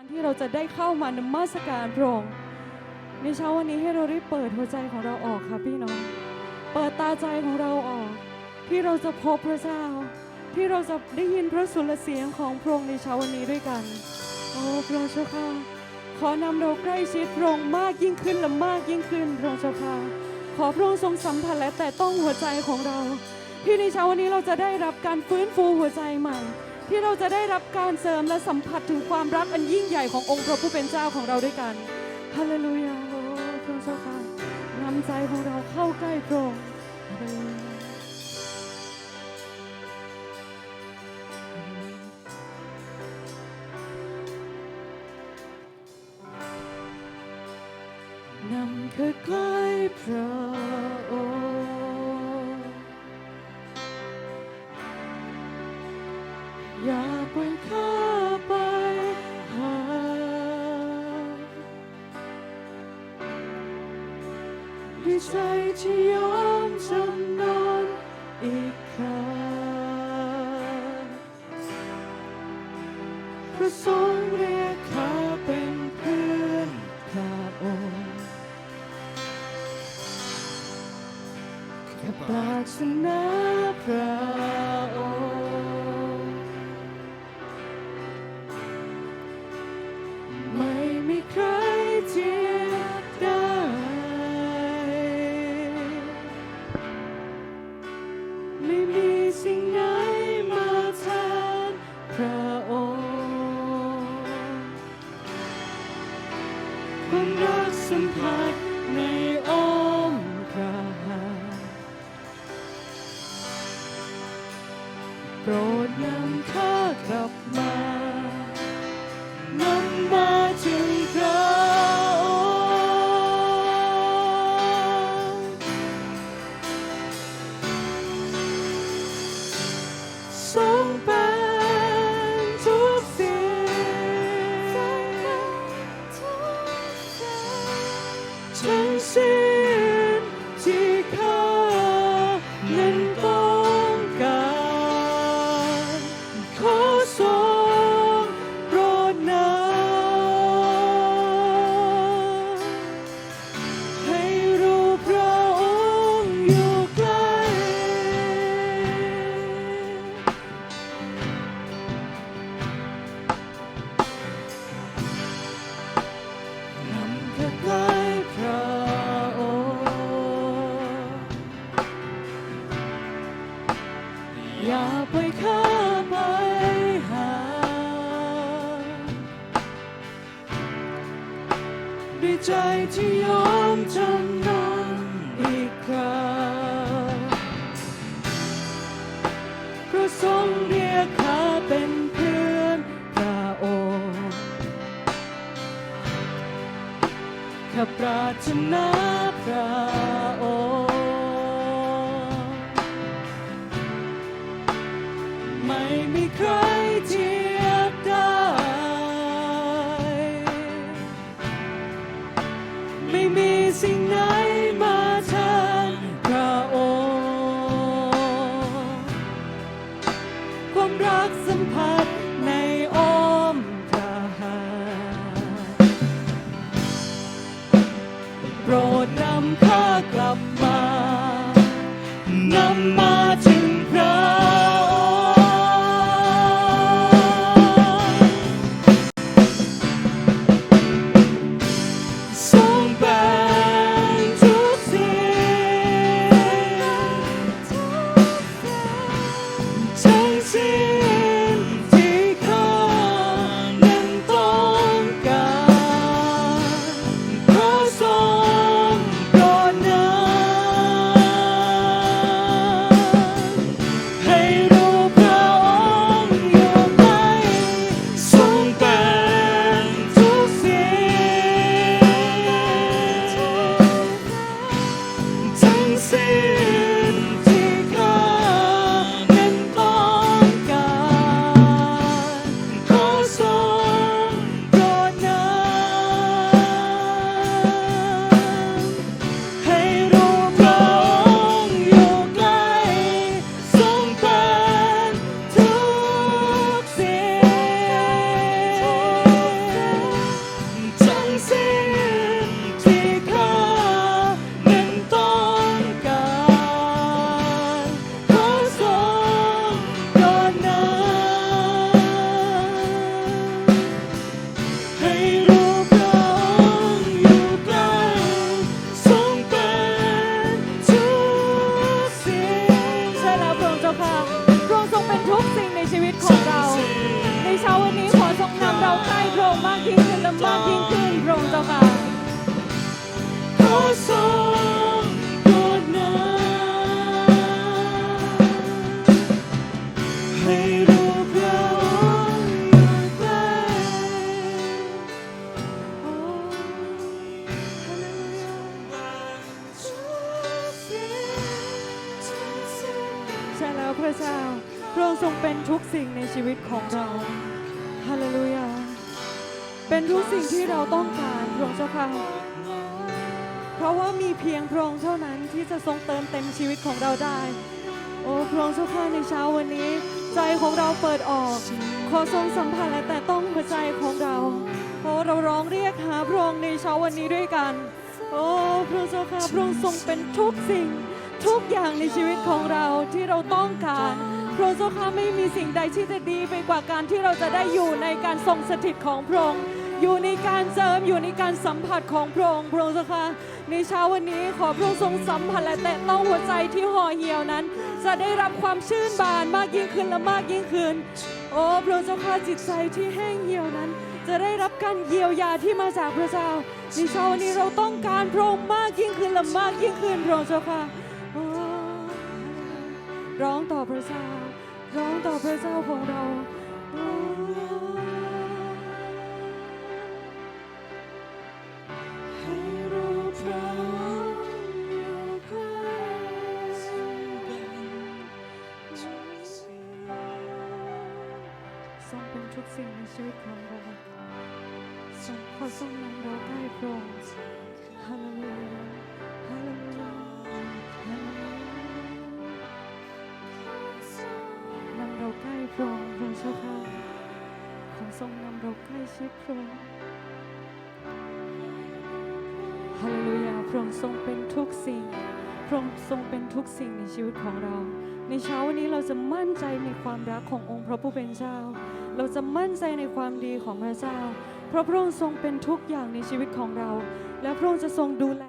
การที่เราจะได้เข้ามานมัสการพระองค์ในเช้าวันนี้ให้เราได้เปิดหัวใจของเราออกค่ะพี่น้อง เปิดตาใจของเราออก ที่เราจะพบพระเจ้า ที่เราจะได้ยินพระสุรเสียงของพระองค์ในเช้าวันนี้ด้วยกันโอ้พระองค์เจ้าค่ะขอนำเราใกล้ชิดพระองค์มากยิ่งขึ้นและมากยิ่งขึ้นพระองค์เจ้าค่ะขอพระองค์ทรงสัมผัสและแต่ต้องหัวใจของเรา ที่ในเช้าวันนี้เราจะได้รับการฟื้นฟูหัวใจใหม่ ที่เราจะได้รับการเสริมและสัมผัสถึงความรักอันยิ่งใหญ่ขององค์พระผู้เป็นเจ้าของเราด้วยกันฮาเลลูยาโอ้พระเจ้าค่ะนำใจของเราเข้าใกล้พระองค์ฮาเคยาๆนำคือใกล้พระองค์ ใจที่ยอมจำนนอีกครั้งพระทรงเรียกข้าเป็นเพื่อนพระองค์แค่ปรารถนาพระ ความรักสัมผัสในอ้อ ใจที่ยอมจำนนอีกครั้งพระทรงเรียกข้าเป็นเพื่อนพระองค์ข้าปรารถนาพระองค์ไม่มีใคร คว มากยิ่งขึ้นพระองค์เจ้าค่ะขอทรงโปรดนำให้รูปเราอยู่ใกล้โอ้ฮาเลลูยาทุกสิ่งทุกสิ่งใช่แล้วพระเจ้าพระองค์ทรงเป็นทุกสิ่งในชีวิตของเราฮาเลลูยา เป็นทุกสิ่งที่เราต้องการพระองค์เจ้าค่ะ เพราะว่ามีเพียงพระองค์เท่านั้นที่จะทรงเติมเต็มชีวิตของเราได้ โอ้พระองค์เจ้าข้าในเช้าวันนี้ ใจของเราเปิดออก ขอทรงสัมผัสและแต่ต้องหัวใจของเราโอ้เราร้องเรียกหาพระองค์ในเช้าวันนี้ด้วยกัน โอ้พระองค์เจ้าข้าพระองค์ทรงเป็นทุกสิ่งทุกอย่างในชีวิตของเราที่เราต้องการพระองค์เจ้าข้าไม่มีสิ่งใดที่จะดีไปกว่าการที่เราจะได้อยู่ในการทรงสถิตของพระองค์ อยู่ในการเจิมอยู่ในการสัมผัสของพระองค์พระองค์เจ้าค่ะในเช้าวันนี้ขอพระองค์ทรงสัมผัสและแตะต้องหัวใจที่ห่อเหี่ยวนั้น จะได้รับความชื่นบานมากยิ่งขึ้นและมากยิ่งขึ้น โอ้พระองค์เจ้าค่ะจิตใจที่แห้งเหี่ยวนั้น จะได้รับการเยียวยาที่มาจากพระเจ้าในเช้าวันนี้เราต้องการพระองค์มากยิ่งขึ้นและมากยิ่งขึ้นพระองค์เจ้าค่ะร้องต่อพระเจ้า ร้องต่อพระเจ้าของเรา ทุกสิ่งในชีวิตของเราทรงขอทรงนำเราใกล้พระองฮาเลลูยาฮาเลลูยาฮาเลลูยานำเราใกล้พระองพระเจ้าค่ะขอทรงนำเราใกล้ชิดพระองฮาเลลูยาพระองค์ทรงเป็นทุกสิ่งพระองค์ทรงเป็นทุกสิ่งในชีวิตของเรา ในเช้าวันนี้เราจะมั่นใจในความรักขององค์พระผู้เป็นเจ้า เราจะมั่นใจในความดีของพระเจ้า เพราะพระองค์ทรงเป็นทุกอย่างในชีวิตของเรา และพระองค์จะทรงดูแล